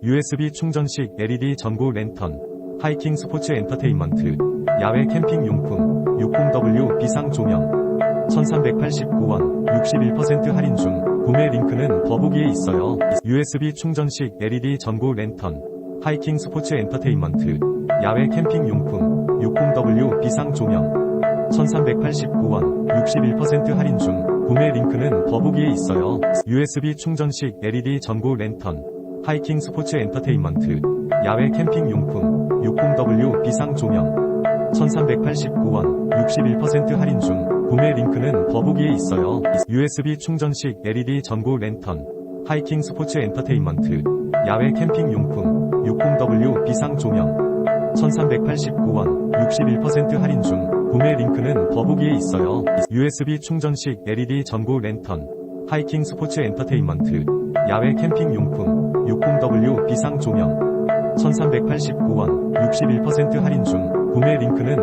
USB 충전식 LED 전구 랜턴, 하이킹 스포츠 엔터테인먼트, 야외 캠핑 용품, 60W 비상 조명, 1389원, 61% 할인 중, 구매 링크는 더보기에 있어요. USB 충전식 LED 전구 랜턴, 하이킹 스포츠 엔터테인먼트, 야외 캠핑 용품, 60W 비상 조명, 1389원, 61% 할인 중, 구매 링크는 더보기에 있어요. USB 충전식 LED 전구 랜턴, 하이킹 스포츠 엔터테인먼트, 야외 캠핑 용품, 60W 비상 조명, 1389원, 61% 할인 중, 구매 링크는 더보기에 있어요. USB 충전식 LED 전구 랜턴, 하이킹 스포츠 엔터테인먼트, 야외 캠핑 용품, 60W 비상 조명, 1389원, 61% 할인 중, 구매 링크는 더보기에 있어요. USB 충전식 LED 전구 랜턴, 하이킹 스포츠 엔터테인먼트, 야외 캠핑 용품, 60W 비상 조명, 1389원, 61% 할인 중, 구매 링크는